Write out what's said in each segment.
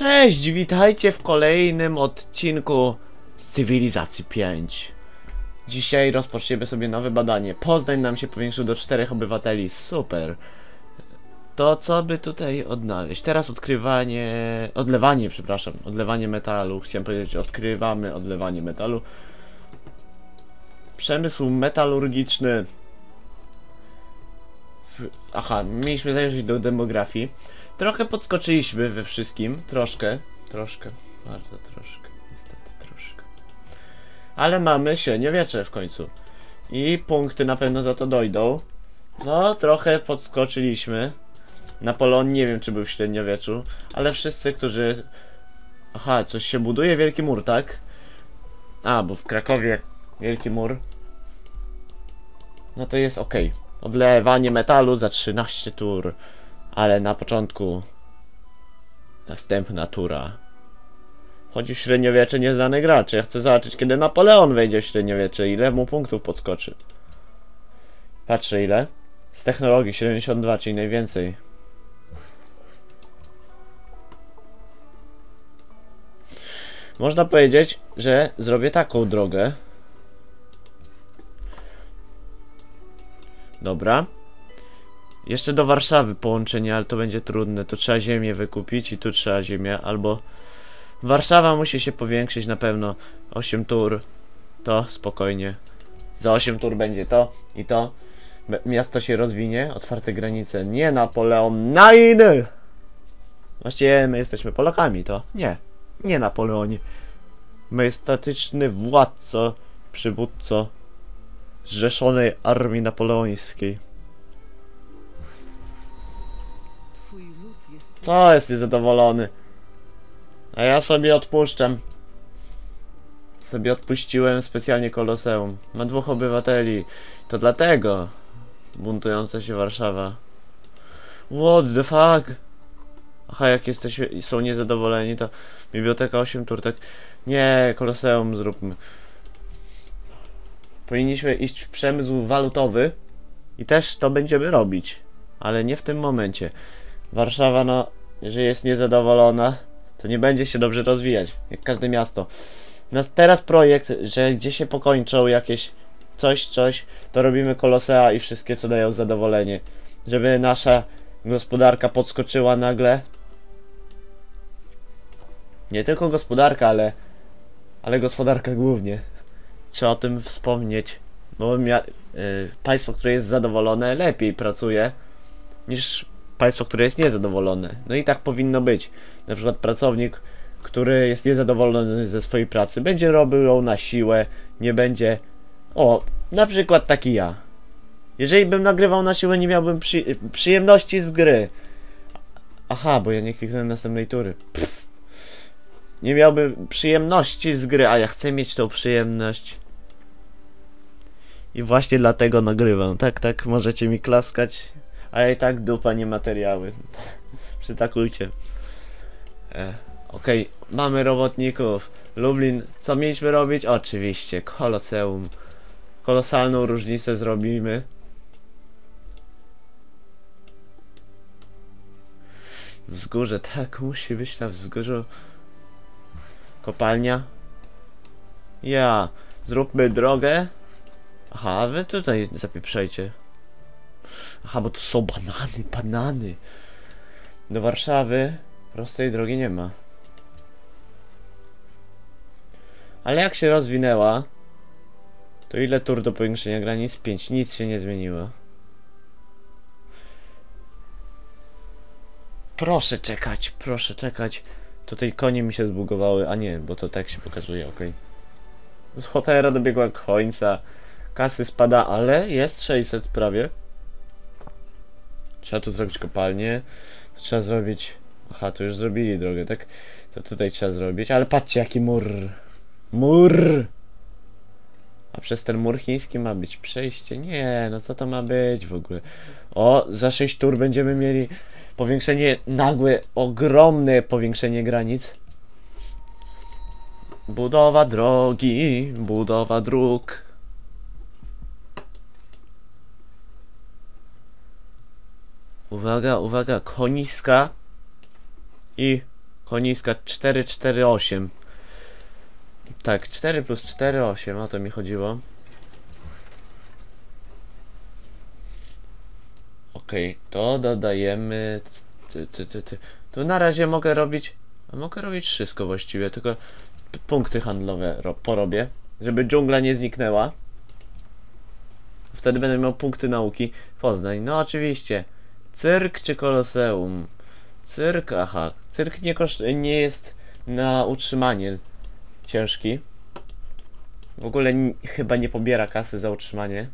Cześć, witajcie w kolejnym odcinku z Cywilizacji 5. Dzisiaj rozpoczniemy sobie nowe badanie. Poznań nam się powiększył do czterech obywateli. Super. To co by tutaj odnaleźć? Teraz odkrywanie... Odlewanie, przepraszam. Odlewanie metalu. Chciałem powiedzieć, odkrywamy odlewanie metalu. Przemysł metalurgiczny. Aha, mieliśmy zajrzeć do demografii. Trochę podskoczyliśmy we wszystkim, troszkę, troszkę, bardzo troszkę, niestety troszkę. Ale mamy średniowiecze w końcu. I punkty na pewno za to dojdą. No, trochę podskoczyliśmy. Napoleon nie wiem, czy był w średniowieczu, ale wszyscy, którzy... Aha, coś się buduje, Wielki Mur, tak? A, bo w Krakowie Wielki Mur. No to jest ok. Odlewanie metalu za 13 tur. Ale na początku następna tura. Chodzi w średniowiecze nieznany gracz. Ja chcę zobaczyć, kiedy Napoleon wejdzie w średniowiecze, ile mu punktów podskoczy. Patrzę ile. Z technologii 72, czyli najwięcej. Można powiedzieć, że zrobię taką drogę. Dobra. Jeszcze do Warszawy połączenie, ale to będzie trudne. To trzeba ziemię wykupić i tu trzeba ziemię, albo Warszawa musi się powiększyć na pewno. 8 tur. To spokojnie. Za 8 tur będzie to i to. Miasto się rozwinie, otwarte granice. Nie Napoleon, nein! Właściwie my jesteśmy Polakami, to nie. Nie Napoleonie. Majestatyczny władco, przywódco zrzeszonej armii napoleońskiej. Co jest niezadowolony? A ja sobie odpuszczam. Sobie odpuściłem specjalnie Koloseum. Ma dwóch obywateli. To dlatego buntująca się Warszawa. What the fuck? Aha, jak jesteśmy, są niezadowoleni, to Biblioteka 8 tur, tak. Nie, Koloseum zróbmy. Powinniśmy iść w przemysł walutowy i też to będziemy robić. Ale nie w tym momencie. Warszawa, no, jeżeli jest niezadowolona, to nie będzie się dobrze rozwijać, jak każde miasto. Nas teraz projekt, że gdzie się pokończą jakieś coś, coś, to robimy kolosea i wszystkie, co dają zadowolenie. Żeby nasza gospodarka podskoczyła nagle. Nie tylko gospodarka, ale, ale gospodarka głównie. Trzeba o tym wspomnieć. Bo mia- y, państwo, które jest zadowolone, lepiej pracuje niż państwo, które jest niezadowolone. No i tak powinno być. Na przykład pracownik, który jest niezadowolony ze swojej pracy, będzie robił ją na siłę, nie będzie. O, na przykład taki ja. Jeżeli bym nagrywał na siłę, nie miałbym przy... przyjemności z gry. Aha, bo ja nie kliknąłem następnej tury. Pff. Nie miałbym przyjemności z gry, a ja chcę mieć tą przyjemność. I właśnie dlatego nagrywam. Tak, tak, możecie mi klaskać. A i tak dupa nie materiały. Przytakujcie. E, Okej, mamy robotników. Lublin, co mieliśmy robić? Oczywiście, koloseum. Kolosalną różnicę zrobimy. Wzgórze, tak, musi być na wzgórzu. Kopalnia. Ja, zróbmy drogę. Aha, wy tutaj zapieprzajcie. Aha, bo tu są banany, banany. Do Warszawy prostej drogi nie ma. Ale jak się rozwinęła, to ile tur do powiększenia granic? 5. Nic się nie zmieniło. Proszę czekać, proszę czekać. Tutaj konie mi się zbugowały, a nie, bo to tak się pokazuje, ok. Złota era dobiegła końca. Kasy spada, ale jest 600 prawie. Trzeba tu zrobić kopalnię. To trzeba zrobić. Aha, tu już zrobili drogę, tak? To tutaj trzeba zrobić, ale patrzcie jaki mur. Mur! A przez ten mur chiński ma być przejście? Nie, no co to ma być w ogóle? O, za 6 tur będziemy mieli powiększenie nagłe, ogromne powiększenie granic. Budowa drogi, budowa dróg. Uwaga, uwaga, koniska i Koniska 448. Tak, 4 plus 4, 8, o to mi chodziło. Okej, to dodajemy. Ty, ty, ty, ty. Tu na razie mogę robić. Mogę robić wszystko właściwie, tylko punkty handlowe ro, porobię, żeby dżungla nie zniknęła. Wtedy będę miał punkty nauki. Poznań, no oczywiście. Cyrk czy koloseum? Cyrk, aha. Cyrk nie, nie jest na utrzymanie ciężki. W ogóle chyba nie pobiera kasy za utrzymanie.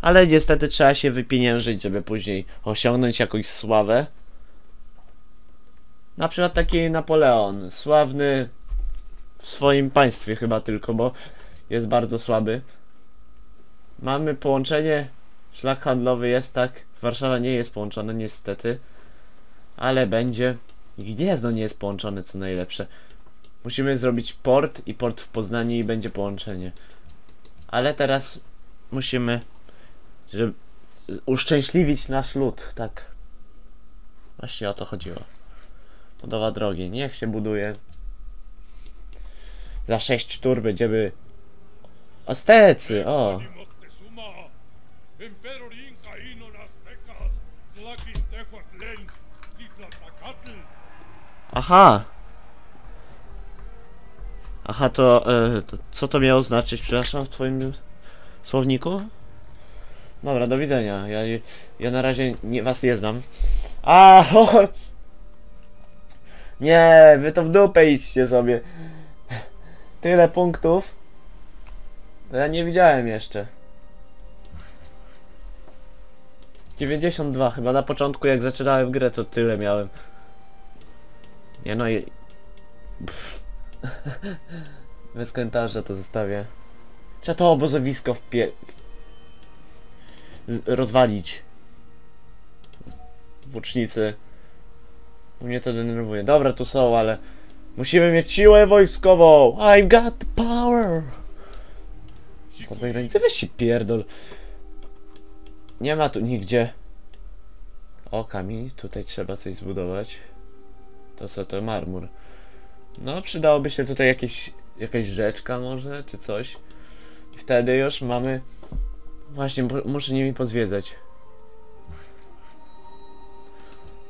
Ale niestety trzeba się wypieniężyć, żeby później osiągnąć jakąś sławę. Na przykład taki Napoleon, sławny w swoim państwie chyba tylko, bo jest bardzo słaby. Mamy połączenie, szlak handlowy jest tak, Warszawa nie jest połączona niestety, ale będzie. Gniezno nie jest połączone, co najlepsze. Musimy zrobić port i port w Poznaniu i będzie połączenie. Ale teraz musimy żeby uszczęśliwić nasz lud, tak. Właśnie o to chodziło. Budowa drogi, niech się buduje. Za 6 tur będziemy... Ostecy, o! Aztecas, Aha! Aha, to, e, to co to miało znaczyć, przepraszam, w twoim słowniku? Dobra, do widzenia. Ja, ja na razie nie, was nie znam. A, o, Nie, wy to w dupę idźcie sobie. Tyle punktów. To ja nie widziałem jeszcze. 92, chyba na początku jak zaczynałem grę to tyle miałem. Nie no i... Pff. Bez komentarza to zostawię. Trzeba to obozowisko wpie... z- rozwalić. Włócznicy. Mnie to denerwuje. Dobra, tu są, ale... Musimy mieć siłę wojskową! I've got the power! Po tej granicy weź się pierdol. Nie ma tu nigdzie. O, kamień. Tutaj trzeba coś zbudować. To co, to marmur. No, przydałoby się tutaj jakieś, jakaś rzeczka może, czy coś. I wtedy już mamy... Właśnie, mu- muszę nimi pozwiedzać.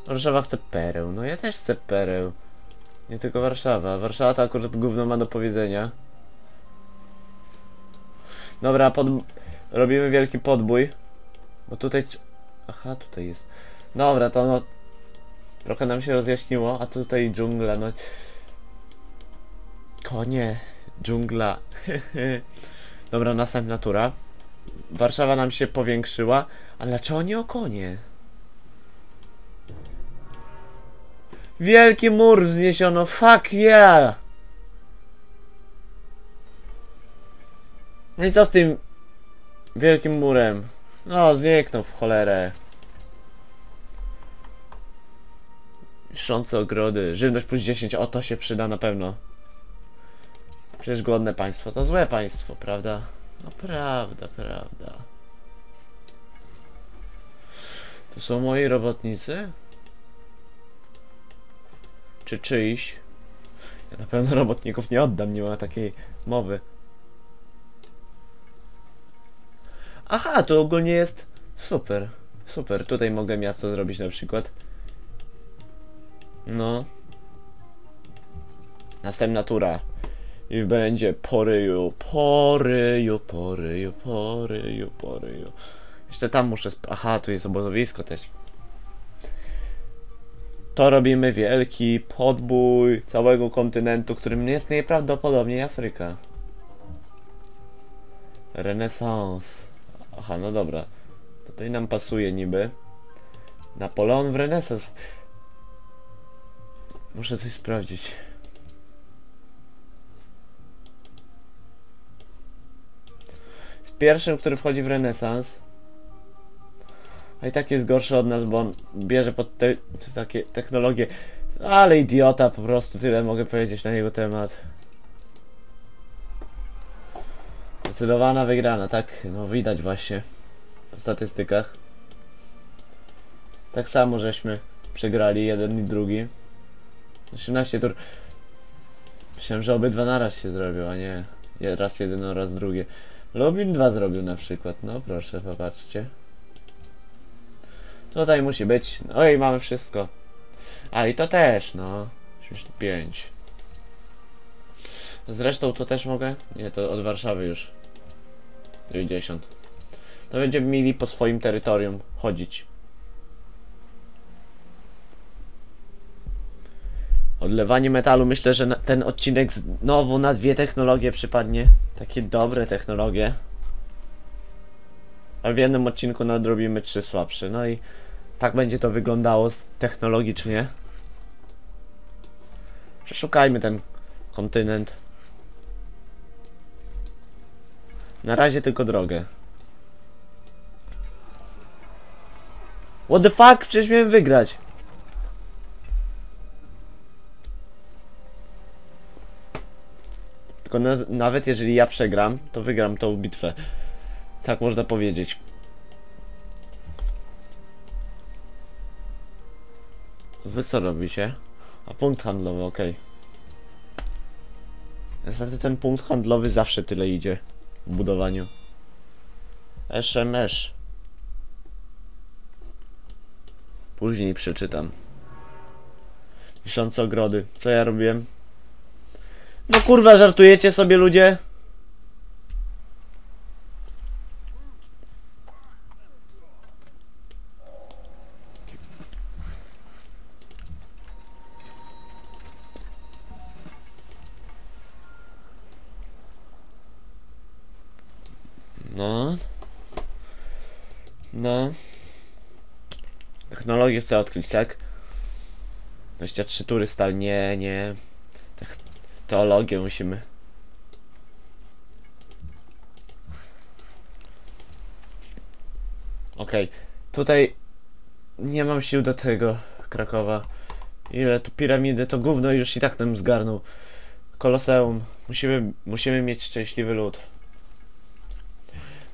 Warszawa chce pereł. No ja też chcę pereł. Nie tylko Warszawa. Warszawa to akurat gówno ma do powiedzenia. Dobra, pod... robimy wielki podbój. Bo tutaj... Aha, tutaj jest. Dobra, to no... Trochę nam się rozjaśniło, a tutaj dżungla, no... Konie, dżungla. Dobra, następna tura. Warszawa nam się powiększyła, a dlaczego nie o konie? Wielki mur wzniesiono, fuck yeah! No i co z tym wielkim murem? No, zniknął w cholerę. Niszczące ogrody, żywność plus 10, o to się przyda na pewno. Przecież głodne państwo to złe państwo, prawda? No prawda, prawda. To są moi robotnicy? Czy czyjś? Ja na pewno robotników nie oddam, nie ma takiej mowy. Aha, to ogólnie jest super. Super, tutaj mogę miasto zrobić na przykład. No. Następna tura. I będzie poryju, poryju, poryju, poryju, poryju. Jeszcze tam muszę... Aha, tu jest obozowisko też. To robimy wielki podbój całego kontynentu, którym jest najprawdopodobniej Afryka. Renesans. Aha, no dobra. Tutaj nam pasuje niby. Napoleon w renesans. Muszę coś sprawdzić. Z pierwszym, który wchodzi w renesans. A i tak jest gorszy od nas, bo on bierze pod te, takie technologie. Ale idiota po prostu, tyle mogę powiedzieć na jego temat. Zdecydowana wygrana, tak? No widać właśnie po statystykach. Tak samo żeśmy przegrali jeden i drugi. 13 tur. Myślałem, że obydwa naraz się zrobią, a nie raz jeden oraz drugie. Lublin dwa zrobił na przykład. No proszę, popatrzcie. Tutaj musi być. No i mamy wszystko. A i to też, no. 5. Zresztą to też mogę? Nie, to od Warszawy już. 90. To będziemy mieli po swoim terytorium chodzić. Odlewanie metalu, myślę, że ten odcinek znowu na dwie technologie przypadnie. Takie dobre technologie. A w jednym odcinku nadrobimy trzy słabsze. No i tak będzie to wyglądało technologicznie. Przeszukajmy ten kontynent. Na razie tylko drogę. What the fuck? Przecież miałem wygrać. Tylko na, nawet jeżeli ja przegram, to wygram tą bitwę. Tak można powiedzieć. Wy co robicie? A punkt handlowy, okej. Niestety ten punkt handlowy zawsze tyle idzie w budowaniu. SMS. Później przeczytam. Wiszące ogrody. Co ja robiłem? No kurwa, żartujecie sobie ludzie? No. No. Technologię chcę odkryć, tak? 23 tury stal, nie, nie. Teologię musimy. Okej, tutaj nie mam sił do tego Krakowa. Ile tu piramidy, to gówno już i tak nam zgarnął. Koloseum. Musimy, musimy mieć szczęśliwy lud.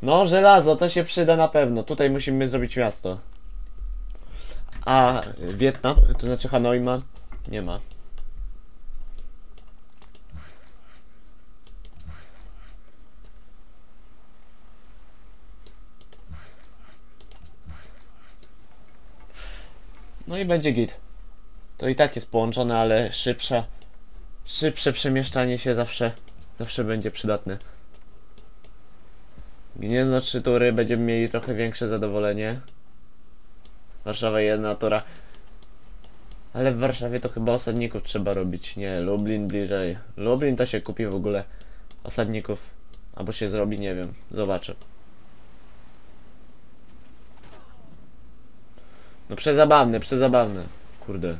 No, żelazo, to się przyda na pewno. Tutaj musimy zrobić miasto. A Wietnam, to znaczy Hanoi ma? Nie ma. No i będzie git. To i tak jest połączone, ale szybsza, szybsze przemieszczanie się zawsze, zawsze będzie przydatne. Gniezno trzy tury, będziemy mieli trochę większe zadowolenie. Warszawa jedna tura. Ale w Warszawie to chyba osadników trzeba robić. Nie, Lublin bliżej. Lublin to się kupi w ogóle osadników. Albo się zrobi, nie wiem. Zobaczę. No przezabawne, przezabawne. Kurde.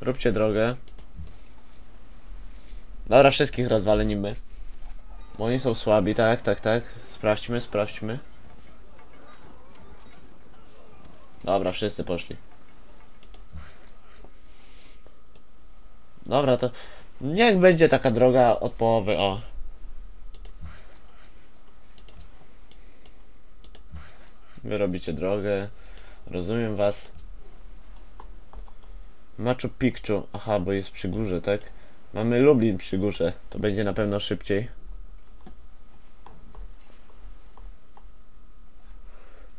Róbcie drogę. Dobra, wszystkich rozwalę niby. Bo oni są słabi, tak, tak, tak. Sprawdźmy, sprawdźmy. Dobra, wszyscy poszli. Dobra, to niech będzie taka droga od połowy, o. Wy robicie drogę. Rozumiem was. Machu Picchu. Aha, bo jest przy górze, tak? Mamy Lublin przy górze. To będzie na pewno szybciej.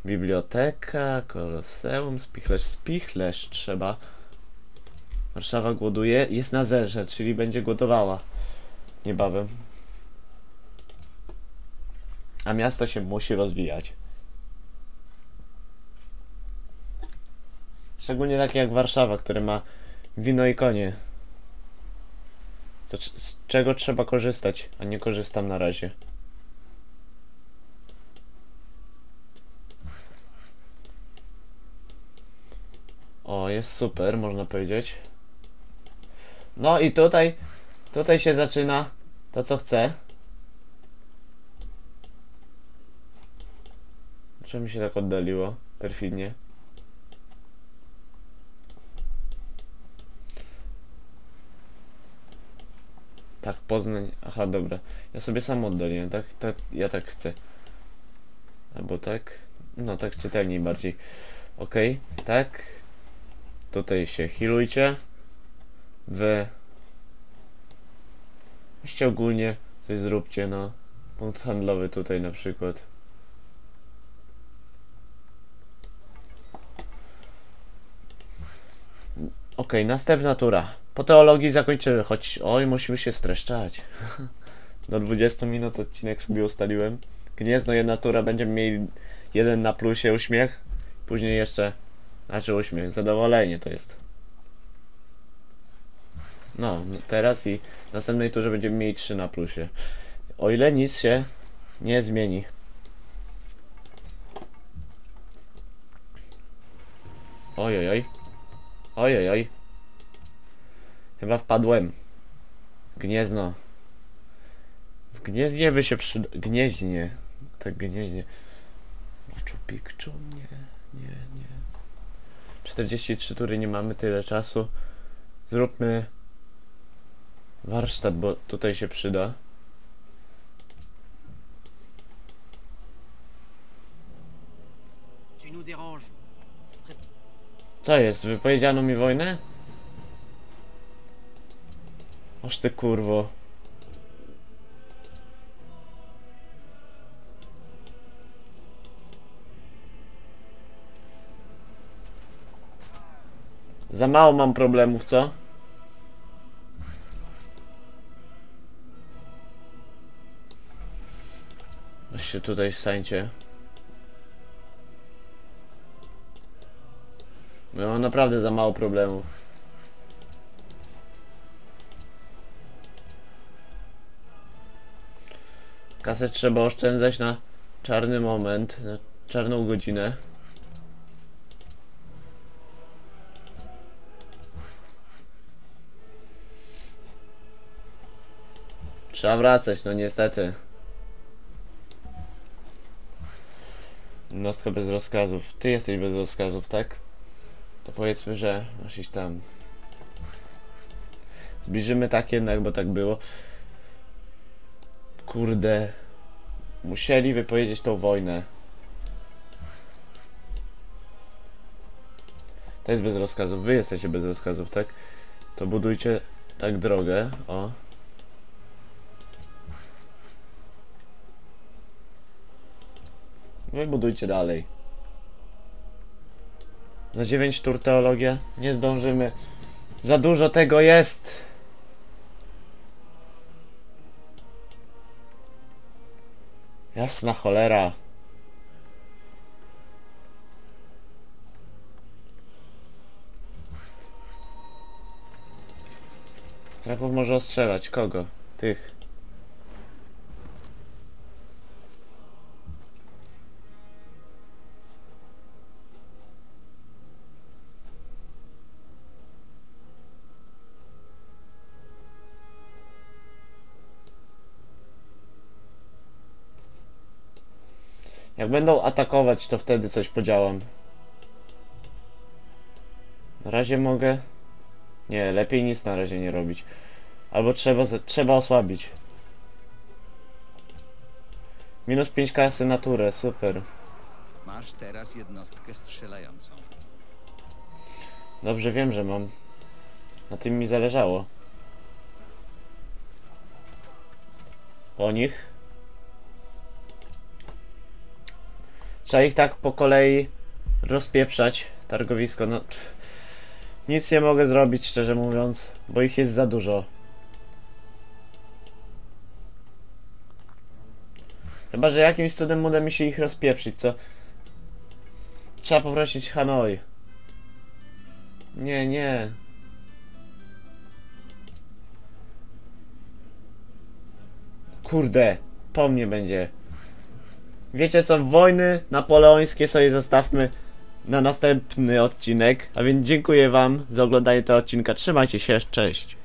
Biblioteka, koloseum, spichlerz, spichlerz trzeba. Warszawa głoduje, jest na zerze, czyli będzie głodowała niebawem. A miasto się musi rozwijać. Szczególnie takie jak Warszawa, które ma wino i konie. To c- z czego trzeba korzystać, a nie korzystam na razie. O, jest super, można powiedzieć. No i tutaj, tutaj się zaczyna to, co chcę. Czemu mi się tak oddaliło? Perfidnie. Tak, Poznań. Aha, dobra. Ja sobie sam oddaliłem, tak? tak ja tak chcę. Albo tak? No, tak czytelniej bardziej. Okej, tak. Tutaj się healujcie. Wy. Weźcie ogólnie coś zróbcie, no. Punkt handlowy tutaj na przykład. Okej, następna tura. Po teologii zakończymy, choć oj, musimy się streszczać. Do 20 minut odcinek sobie ustaliłem. Gniezno jedna tura, będziemy mieli jeden na plusie uśmiech. Później jeszcze, znaczy uśmiech, zadowolenie to jest. No, teraz i w następnej turze będziemy mieli 3 na plusie. O ile nic się nie zmieni. Oj, oj, oj. Oj, oj, oj. Chyba wpadłem. Gniezno. W gnieźnie by się przy... Gnieźnie. Tak gnieźnie. Machu Picchu? Nie, nie, nie. 43 tury, nie mamy tyle czasu. Zróbmy warsztat, bo tutaj się przyda. Co jest? Wypowiedziano mi wojnę? Oż ty kurwo. Za mało mam problemów, co? Weź się tutaj stańcie. Ja mam naprawdę za mało problemów. Kasę trzeba oszczędzać na czarny moment, na czarną godzinę. Trzeba wracać, no niestety. Jednostka bez rozkazów. Ty jesteś bez rozkazów, tak? To powiedzmy, że masz tam. Zbliżymy tak jednak, bo tak było. Kurde. Musieli wypowiedzieć tą wojnę. To jest bez rozkazów. Wy jesteście bez rozkazów, tak? To budujcie tak drogę. O. Wy budujcie dalej. Za 9 tur teologia nie zdążymy. Za dużo tego jest. Jasna cholera. Kraków może ostrzelać. Kogo? Tych. Jak będą atakować, to wtedy coś podziałam. Na razie mogę. Nie, lepiej nic na razie nie robić. Albo trzeba, trzeba osłabić. Minus 5 kasy naturę, super. Masz teraz jednostkę strzelającą. Dobrze wiem, że mam. Na tym mi zależało. Po nich. Trzeba ich tak po kolei rozpieprzać. Targowisko, no. pff. Nic nie mogę zrobić, szczerze mówiąc, bo ich jest za dużo. Chyba, że jakimś cudem uda mi się ich rozpieprzyć, co? Trzeba poprosić Hanoi. Nie, nie. Kurde, po mnie będzie. Wiecie co, wojny napoleońskie sobie zostawmy na następny odcinek. A więc dziękuję wam za oglądanie tego odcinka. Trzymajcie się, cześć.